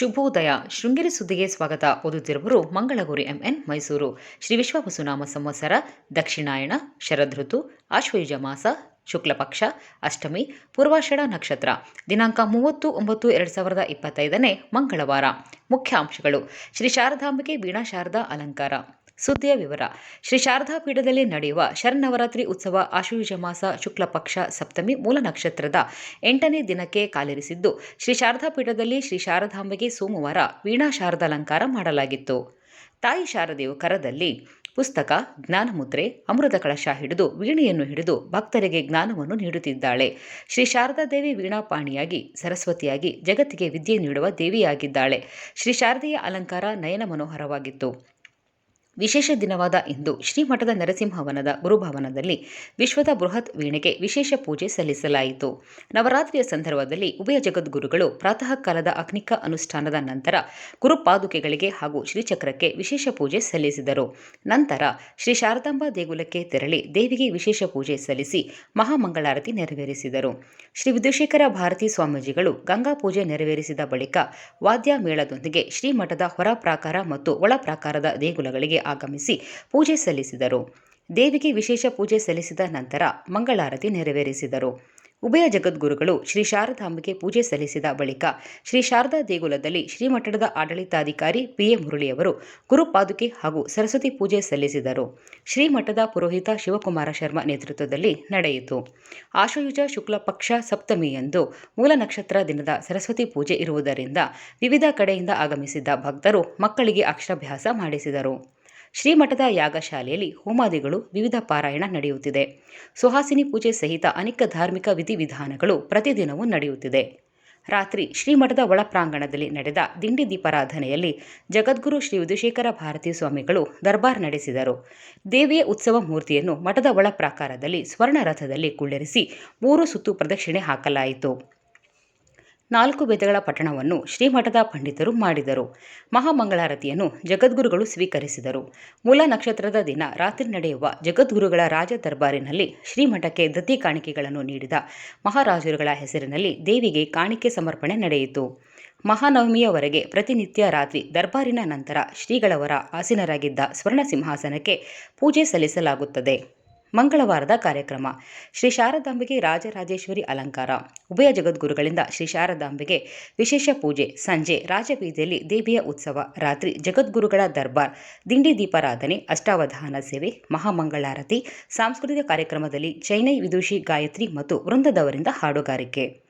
ಶುಭೋದಯ. ಶೃಂಗೇರಿ ಸುದ್ದಿಗೆ ಸ್ವಾಗತ. ಓದುತ್ತಿರುವರು ಮಂಗಳಗುರಿ ಎಂಎನ್ ಮೈಸೂರು. ಶ್ರೀ ವಿಶ್ವವಸುನಾಮ ಸಂವತ್ಸರ, ದಕ್ಷಿಣಾಯಣ, ಶರದೃತು, ಆಶ್ವಯುಜ ಮಾಸ, ಶುಕ್ಲಪಕ್ಷ, ಅಷ್ಟಮಿ, ಪೂರ್ವಾಷಾಢ ನಕ್ಷತ್ರ. ದಿನಾಂಕ ಮೂವತ್ತು ಒಂಬತ್ತು ಎರಡು ಸಾವಿರದ ಇಪ್ಪತ್ತೈದನೇ ಮಂಗಳವಾರ. ಮುಖ್ಯಾಂಶಗಳು. ಶ್ರೀ ಶಾರದಾಂಬಿಕೆ, ವೀಣಾ ಶಾರದಾ ಅಲಂಕಾರ. ಸುದ್ದಿಯ ವಿವರ. ಶ್ರೀ ಶಾರದಾ ಪೀಠದಲ್ಲಿ ನಡೆಯುವ ಶರನ್ನವರಾತ್ರಿ ಉತ್ಸವ ಆಶ್ವಯುಜ ಮಾಸ ಶುಕ್ಲ ಪಕ್ಷ ಸಪ್ತಮಿ ಮೂಲ ನಕ್ಷತ್ರದ ಎಂಟನೇ ದಿನಕ್ಕೆ ಕಾಲಿರಿಸಿದ್ದು, ಶ್ರೀ ಶಾರದಾ ಪೀಠದಲ್ಲಿ ಶ್ರೀ ಶಾರದಾಂಬೆಗೆ ಸೋಮವಾರ ವೀಣಾ ಶಾರದಾಲಂಕಾರ ಮಾಡಲಾಗಿತ್ತು. ತಾಯಿ ಶಾರದೆಯು ಕರದಲ್ಲಿ ಪುಸ್ತಕ ಜ್ಞಾನಮುದ್ರೆ ಅಮೃತ ಕಳಶ ಹಿಡಿದು ವೀಣೆಯನ್ನು ಹಿಡಿದು ಭಕ್ತರಿಗೆ ಜ್ಞಾನವನ್ನು ನೀಡುತ್ತಿದ್ದಾಳೆ. ಶ್ರೀ ಶಾರದಾದೇವಿ ವೀಣಾಪಾಣಿಯಾಗಿ, ಸರಸ್ವತಿಯಾಗಿ, ಜಗತ್ತಿಗೆ ವಿದ್ಯೆ ನೀಡುವ ದೇವಿಯಾಗಿದ್ದಾಳೆ. ಶ್ರೀ ಶಾರದೆಯ ಅಲಂಕಾರ ನಯನ ಮನೋಹರವಾಗಿತ್ತು. ವಿಶೇಷ ದಿನವಾದ ಇಂದು ಶ್ರೀಮಠದ ನರಸಿಂಹವನದ ಗುರುಭವನದಲ್ಲಿ ವಿಶ್ವದ ಬೃಹತ್ ವೀಣೆಗೆ ವಿಶೇಷ ಪೂಜೆ ಸಲ್ಲಿಸಲಾಯಿತು. ನವರಾತ್ರಿಯ ಸಂದರ್ಭದಲ್ಲಿ ಉಭಯ ಜಗದ್ಗುರುಗಳು ಪ್ರಾತಃ ಕಾಲದ ಅಗ್ನಿಕ ಅನುಷ್ಠಾನದ ನಂತರ ಗುರುಪಾದುಕೆಗಳಿಗೆ ಹಾಗೂ ಶ್ರೀಚಕ್ರಕ್ಕೆ ವಿಶೇಷ ಪೂಜೆ ಸಲ್ಲಿಸಿದರು. ನಂತರ ಶ್ರೀ ಶಾರದಾಂಬಾ ದೇಗುಲಕ್ಕೆ ತೆರಳಿ ದೇವಿಗೆ ವಿಶೇಷ ಪೂಜೆ ಸಲ್ಲಿಸಿ ಮಹಾಮಂಗಳಾರತಿ ನೆರವೇರಿಸಿದರು. ಶ್ರೀ ವಿಧುಶೇಖರ ಭಾರತಿ ಸ್ವಾಮೀಜಿಗಳು ಗಂಗಾ ಪೂಜೆ ನೆರವೇರಿಸಿದ ಬಳಿಕ ವಾದ್ಯ ಮೇಳದೊಂದಿಗೆ ಶ್ರೀಮಠದ ಹೊರ ಪ್ರಾಕಾರ ಮತ್ತು ಒಳ ಪ್ರಾಕಾರದ ದೇಗುಲಗಳಿಗೆ ಆಗಮಿಸಿ ಪೂಜೆ ಸಲ್ಲಿಸಿದರು. ದೇವಿಗೆ ವಿಶೇಷ ಪೂಜೆ ಸಲ್ಲಿಸಿದ ನಂತರ ಮಂಗಳಾರತಿ ನೆರವೇರಿಸಿದರು. ಉಭಯ ಜಗದ್ಗುರುಗಳು ಶ್ರೀ ಶಾರದಾಂಬೆಗೆ ಪೂಜೆ ಸಲ್ಲಿಸಿದ ಬಳಿಕ ಶ್ರೀ ಶಾರದಾ ದೇಗುಲದಲ್ಲಿ ಶ್ರೀಮಠದ ಆಡಳಿತಾಧಿಕಾರಿ ಪಿಎ ಮುರಳಿಯವರು ಗುರುಪಾದುಕೆ ಹಾಗೂ ಸರಸ್ವತಿ ಪೂಜೆ ಸಲ್ಲಿಸಿದರು. ಶ್ರೀಮಠದ ಪುರೋಹಿತ ಶಿವಕುಮಾರ ಶರ್ಮಾ ನೇತೃತ್ವದಲ್ಲಿ ನಡೆಯಿತು. ಆಶುಯುಜ ಶುಕ್ಲ ಪಕ್ಷ ಸಪ್ತಮಿಯಂದು ಮೂಲ ನಕ್ಷತ್ರ ದಿನದ ಸರಸ್ವತಿ ಪೂಜೆ ಇರುವುದರಿಂದ ವಿವಿಧ ಕಡೆಯಿಂದ ಆಗಮಿಸಿದ್ದ ಭಕ್ತರು ಮಕ್ಕಳಿಗೆ ಅಕ್ಷರಾಭ್ಯಾಸ ಮಾಡಿಸಿದರು. ಶ್ರೀಮಠದ ಯಾಗಶಾಲೆಯಲ್ಲಿ ಹೋಮಾದಿಗಳು ವಿವಿಧ ಪಾರಾಯಣ ನಡೆಯುತ್ತಿದೆ. ಸುಹಾಸಿನಿ ಪೂಜೆ ಸಹಿತ ಅನೇಕ ಧಾರ್ಮಿಕ ವಿಧಿವಿಧಾನಗಳು ಪ್ರತಿದಿನವೂ ನಡೆಯುತ್ತಿದೆ. ರಾತ್ರಿ ಶ್ರೀಮಠದ ಒಳ ಪ್ರಾಂಗಣದಲ್ಲಿ ನಡೆದ ದಿಂಡಿ ದೀಪಾರಾಧನೆಯಲ್ಲಿ ಜಗದ್ಗುರು ಶ್ರೀ ವಿಧುಶೇಖರ ಭಾರತೀ ಸ್ವಾಮಿಗಳು ದರ್ಬಾರ್ ನಡೆಸಿದರು. ದೇವಿಯ ಉತ್ಸವ ಮೂರ್ತಿಯನ್ನು ಮಠದ ಒಳ ಪ್ರಾಕಾರದಲ್ಲಿ ಸ್ವರ್ಣ ರಥದಲ್ಲಿ ಕುಳ್ಳಿರಿಸಿ ಮೂರು ಸುತ್ತು ಪ್ರದಕ್ಷಿಣೆ ಹಾಕಲಾಯಿತು. ನಾಲ್ಕು ವೇದಗಳ ಪಠಣವನ್ನು ಶ್ರೀಮಠದ ಪಂಡಿತರು ಮಾಡಿದರು. ಮಹಾಮಂಗಳಾರತಿಯನ್ನು ಜಗದ್ಗುರುಗಳು ಸ್ವೀಕರಿಸಿದರು. ಮೂಲ ನಕ್ಷತ್ರದ ದಿನ ರಾತ್ರಿ ನಡೆಯುವ ಜಗದ್ಗುರುಗಳ ರಾಜ ದರ್ಬಾರಿನಲ್ಲಿ ಶ್ರೀಮಠಕ್ಕೆ ದತ್ತಿ ಕಾಣಿಕೆಗಳನ್ನು ನೀಡಿದ ಮಹಾರಾಜರುಗಳ ಹೆಸರಿನಲ್ಲಿ ದೇವಿಗೆ ಕಾಣಿಕೆ ಸಮರ್ಪಣೆ ನಡೆಯಿತು. ಮಹಾನವಮಿಯವರೆಗೆ ಪ್ರತಿನಿತ್ಯ ರಾತ್ರಿ ದರ್ಬಾರಿನ ನಂತರ ಶ್ರೀಗಳವರ ಆಸೀನರಾಗಿದ್ದ ಸ್ವರ್ಣ ಸಿಂಹಾಸನಕ್ಕೆ ಪೂಜೆ ಸಲ್ಲಿಸಲಾಗುತ್ತದೆ. ಮಂಗಳವಾರದ ಕಾರ್ಯಕ್ರಮ. ಶ್ರೀ ಶಾರದಾಂಬೆಗೆ ರಾಜರಾಜೇಶ್ವರಿ ಅಲಂಕಾರ. ಉಭಯ ಜಗದ್ಗುರುಗಳಿಂದ ಶ್ರೀ ಶಾರದಾಂಬೆಗೆ ವಿಶೇಷ ಪೂಜೆ. ಸಂಜೆ ರಾಜಬೀದಿಯಲ್ಲಿ ದೇವಿಯ ಉತ್ಸವ. ರಾತ್ರಿ ಜಗದ್ಗುರುಗಳ ದರ್ಬಾರ್. ದಿಂಡಿ ದೀಪಾರಾಧನೆ, ಅಷ್ಟಾವಧಾನ ಸೇವೆ, ಮಹಾಮಂಗಳಾರತಿ, ಸಾಂಸ್ಕೃತಿಕ ಕಾರ್ಯಕ್ರಮದಲ್ಲಿ ಚೈನೈ ವಿದುಷಿ ಗಾಯತ್ರಿ ಮತ್ತು ವೃಂದದವರಿಂದ ಹಾಡುಗಾರಿಕೆ.